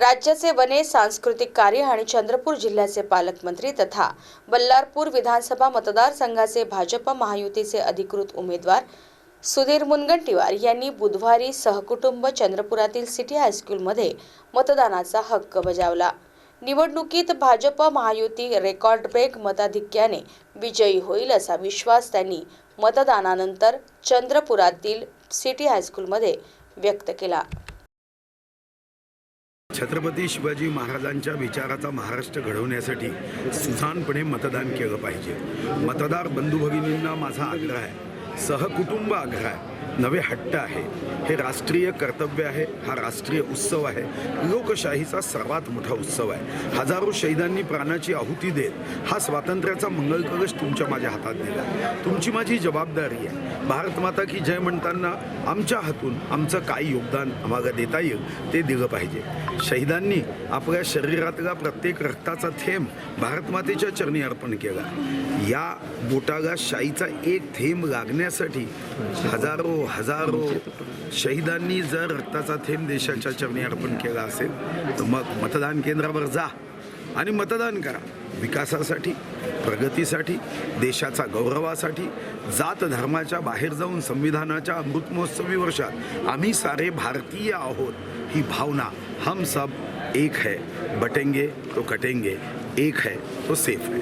राज्याचे वने सांस्कृतिक कार्य आणि चंद्रपूर जिल्ह्याचे पालकमंत्री तथा बल्लारपूर विधानसभा मतदारसंघाचे भाजप महायुतीचे अधिकृत उमेदवार सुधीर मुनगंटीवार यांनी बुधवारी सहकुटुंब चंद्रपुरातील सिटी हायस्कूलमध्ये मतदानाचा हक्क बजावला. निवडणुकीत भाजप महायुती रेकॉर्ड ब्रेक मताधिक्याने विजयी होईल असा विश्वास त्यांनी मतदानानंतर चंद्रपुरातील सिटी हायस्कूलमध्ये व्यक्त केला. छत्रपती शिवाजी महाराजांच्या विचाराचा महाराष्ट्र घडवण्यासाठी सुजानपणे मतदान केलं पाहिजे. मतदार बंधू भगिनींना माझा आग्रह आहे. सहकुटुंब आग्रह आहे. नवे हट्ट आहे. हे राष्ट्रीय कर्तव्य आहे. हा राष्ट्रीय उत्सव आहे. लोकशाहीचा सर्वात मोठा उत्सव आहे. हजारो शहीदांनी प्राणाची आहुती देत हा स्वातंत्र्याचा मंगल कलश तुमच्या माझ्या हातात दिला. तुमची माझी जबाबदारी आहे. भारत माता की जय म्हणताना आमच्या हातून आमचं काय योगदान आम्हाला देता येईल ते दिलं पाहिजे. शहीदांनी आपल्या शरीरातला प्रत्येक रक्ताचा थेंब भारतमातेच्या चरणी अर्पण केला. या बोटाला शाईचा एक थेंब लागण्यासाठी हजारो हजारो शहीदांनी जर रक्ताचा थेंब देशाच्या चरणी अर्पण केला असेल तर मग मतदान केंद्रावर जा आणि मतदान करा. विकासासाठी प्रगतीसाठी देशाचा गौरवासाठी जात धर्माच्या बाहेर जाऊन संविधानाच्या अमृतमहोत्सवी वर्षात आम्ही सारे भारतीय आहोत. ही भावना हम सब एक है. बटेंगे तो कटेंगे एक है तो सेफ है.